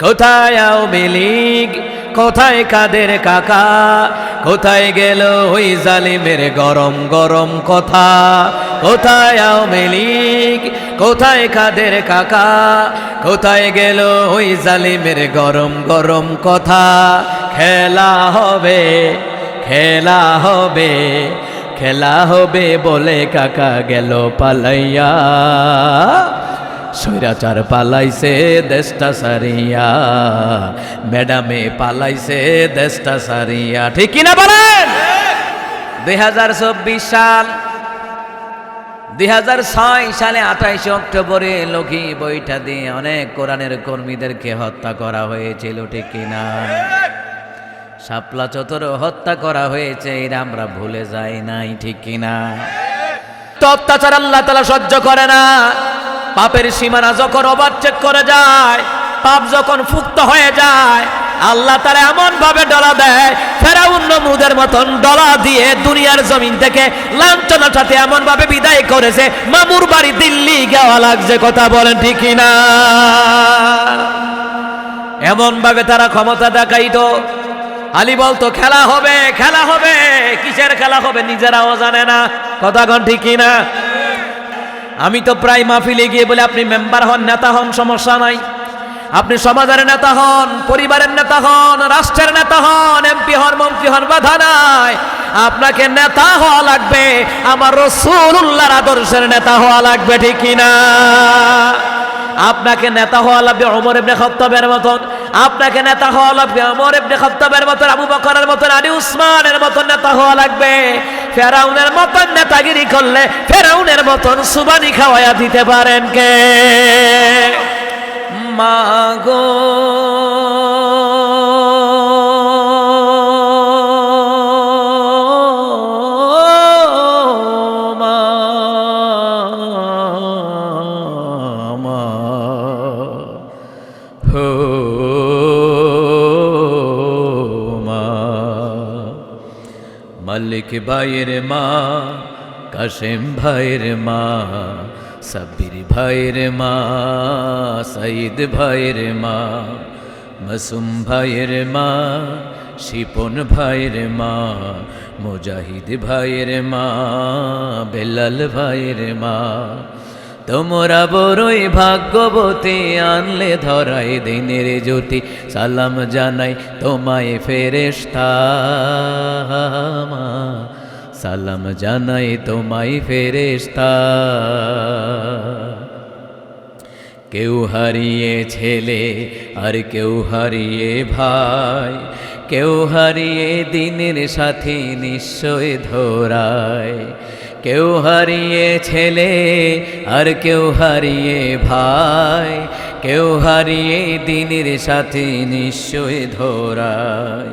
কোথায় আওয়ামী কোথায় কাদের কাকা? কোথায় গেল ওই জালিমের গরম গরম কথা? কোথায় আওয়ামী লীগ? কোথায় কাদের কাকা? কোথায় গেল ওই জালিমের গরম গরম কথা? খেলা হবে খেলা হবে খেলা হবে বলে কাকা গেল পালাইয়া। সৈরাচার পালাইছে দেশটা সারিয়া। ম্যাডামে পালাইছে দেশটা সারিয়া। ঠিক কিনা বলেন? দুই হাজার চব্বিশ সাল, দুই সালে আঠাইশে অক্টোবরে লক্ষ্মী বইটা দিয়ে অনেক কোরআনের কর্মীদেরকে হত্যা করা হয়েছিল, ঠিক কিনা? শাপলা চতর হত্যা করা হয়েছে, এরা আমরা ভুলে যাই নাই, ঠিক কিনা? তো অত্যাচার আল্লাহ তালা সহ্য করে না। পাপের সীমানা যখন ওভারটেক করে যায়, পাপ যখন ফুক্ত হয়ে যায়, আল্লাহ তারা এমন ভাবে ডলা দেয়, ফেরাউন নমরুদের মতন ডলা দিয়ে দুনিয়ার জমিন থেকে লাঞ্ছনার সাথে এমন ভাবে বিদায় করেছে, মামুর বাড়ি দিল্লি গাওয়া লাগছে, কথা বলেন ঠিক না এমন ভাবে তারা ক্ষমতা দেখাইতো। আলী বলতো, খেলা হবে খেলা হবে, কিসের খেলা হবে নিজেরাও জানে না। কথা ঠিক কিনা? আমি তো প্রায় মাহফিলে গিয়ে বলে, আপনি মেম্বার হন, নেতা হন, সমস্যা নাই। আপনি সমাজের নেতা হন, পরিবারের নেতা হন, রাষ্ট্রের নেতা হন, এমপি হন, মন্ত্রী হন, বাধা নাই। আপনাকে নেতা হওয়া লাগবে, আমার রসুল্লাহর আদর্শের নেতা হওয়া লাগবে, ঠিক কিনা আপনাকে নেতা হওয়া লাগবে অমর ইবনে খত্তাবের মতন। আপনাকে নেতা হওয়া লাগবে অমর ইবনে খত্তাবের মতন, আবু বকরের মতন, আলী উসমানের মতন নেতা হওয়া লাগবে। ফেরাউনের মতন নেতাগিরি করলে ফেরাউনের মতন সুবানি খাওয়াইয়া দিতে পারেন কে? মাগো মালিক ভাইয়ের মা, কাশেম ভাইয়ের মা, সাব্বির ভাইয়ের মা, সাইদ ভাইয়ের মা, মাসুম ভাইয়ের মা, শিপন ভাইয়ের মা, মুজাহিদ ভাইয়ের মা, বেলাল ভাইয়ের মা তোমরা বড়ই ভাগ্যবতী, আনলে ধরাই দিনের জ্যোতি। সালাম জানাই তোমায় ফেরেশতা সালাম জানাই তোমায় ফেরেশতা। কেউ হারিয়ে ছেলে আর কেউ হারিয়ে ভাই। কেউ হারিয়ে দিনের সাথে নিশ্চয় ধরায়। কেউ হারিয়ে ছেলে আর কেউ হারিয়ে ভাই। কেউ হারিয়ে দিনের সাথে নিশ্চয় ধরায়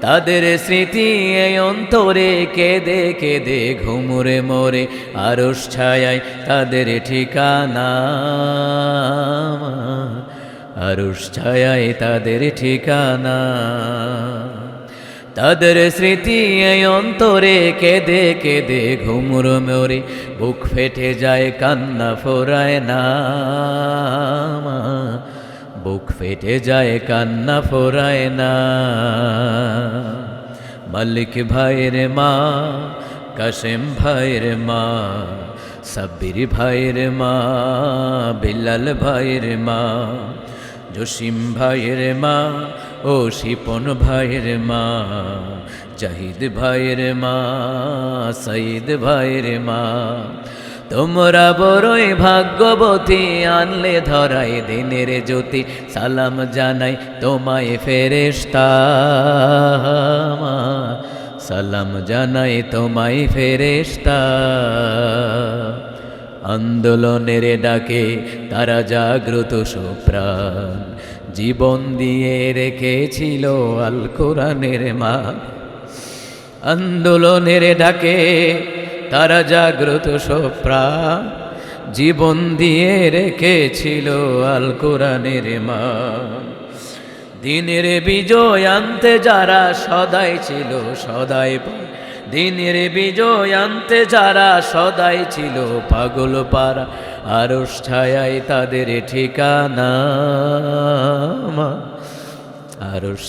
তাদের স্মৃতি এই অন্তরে কেঁদে কেঁদে ঘুমুরে মরে আরস ছায়ায় তাদের ঠিকানা। আরস ছায়ায় তাদের ঠিকানা। তাদের স্মৃতি অন্তরে কেঁদে কেঁদে ঘুমুর মোরে, বুক ফেটে যায়, কান্না ফোরায় না বুক ফেটে যায়, কান্না ফোরায় না। মালিক ভাইয়ের মা, কাশেম ভাইয়ের মা, সাব্বির ভাইয়ের মা বিল্লাল ভাইয়ের মা, জসিম ভাইয়ের মা ও শিপন ভাইয়ের মা, জাহিদ ভাইয়ের মা সঈদ ভাইয়ের মা, তোমরা বড়ই ভাগ্যবতী, আনলে ধরাই দিনের জ্যোতি, সালাম জানাই তোমায় ফেরেশতা সালাম জানাই তোমায় ফেরেশতা। আন্দোলনের ডাকে তারা জাগ্রত সুপ্রাণ জীবন দিয়ে রেখেছিল আল কোরআনের মা। আন্দোলনের ডাকে তারা জাগ্রত সোপ্রাণ জীবন দিয়ে রেখেছিল আল কোরআনের মা। দিনের বিজয় আনতে যারা সদাই ছিল, সদাই দিনের বিজয় আনতে যারা সদাই ছিল, পাগল পারা আরস ছায়ায় তাদের ঠিকানা।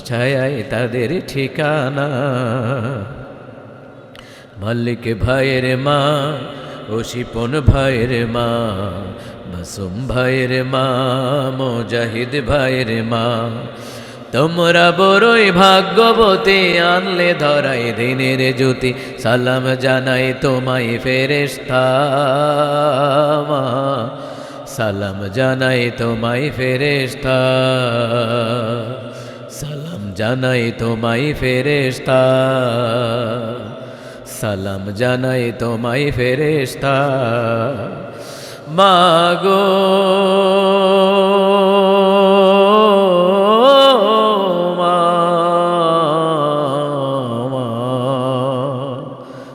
ছায়ায় তাদের ঠিকানা। মাল্লিক ভাইয়ের মা ও শিপন ভাইয়ের মা, মাসুম ভাইয়ের মা, মোজাহিদ ভাইয়ের মা তোমরা বড়ই ভাগ্যবতী, আনলে ধরাই দিনের জ্যোতি। সালাম জানাই তোমায় ফেরেস্তা সালাম জানাই তোমায় ফেরেস্তা সালাম জানাই তোমায় ফেরেস্তা সালাম জানাই তোমায় ফেরেস্তা মাগো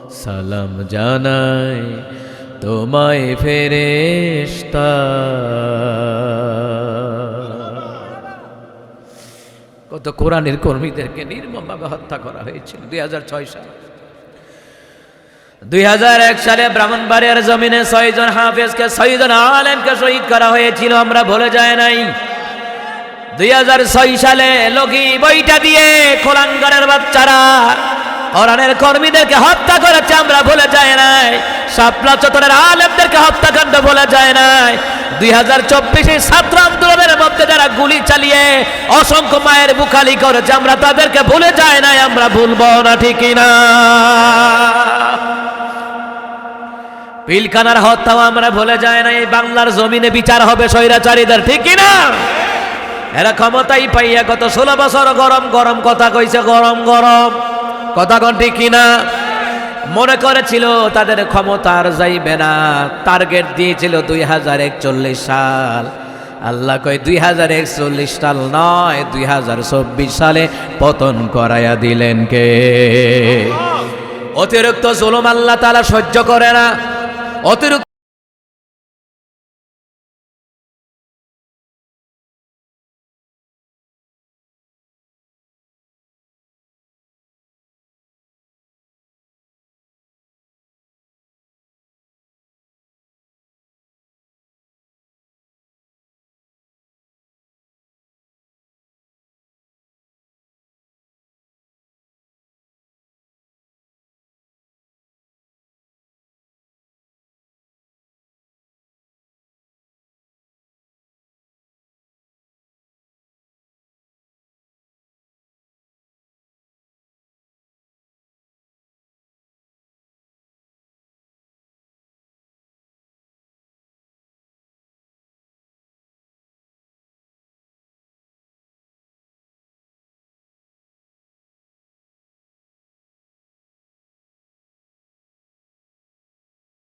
সালাম জানাই তোমায় ফেরেস্তা কত কোরআনের কর্মীদেরকে নির্মমভাবে হত্যা করা হয়েছিল দুই হাজার ছয় সালে। দুই হাজার এক সালে ব্রাহ্মণবাড়িয়ার জমিনে ছয়জন হাফেজকে, ছয়জন আলেমকে শহীদ করা হয়েছিল, আমরা ভুলে যায় নাই। দুই হাজার ছয় সালে লগি বইটা দিয়ে কোরআনগরের বাচ্চারা কোরআনের কর্মীদেরকে হত্যা করেছে, আমরা ভুলে যায় নাই। শাপলা চত্বরের আলেমদেরকে হত্যাকাণ্ড ভুলে যায় নাই। দুই হাজার চব্বিশে ছাত্র আন্দোলনের মধ্যে যারা গুলি চালিয়ে অসংখ্য মায়ের বুখালি করেছে, আমরা তাদেরকে ভুলে যায় নাই, আমরা ভুলবো না, ঠিকই না। পিলকানার হত্যাও আমরা ভুলে যায় না এই বাংলার জমিনে বিচার হবে স্বৈরাচারীদের ঠিক না? এরা ক্ষমতাই পাইয়া গত ষোলো বছর গরম গরম কথা কইছে, গরম গরম। কথা ঠিক কিনা? মনে করেছিল তাদের ক্ষমতার যাইবে না। টার্গেট দিয়েছিল দুই হাজার একচল্লিশ সাল। আল্লাহ কয়, দুই হাজার একচল্লিশ সাল নয়, দুই হাজার চব্বিশ সালে পতন করাইয়া দিলেন কে? অতিরিক্ত জুলুম আল্লাহ তালা সহ্য করে না। অতিরিক্ত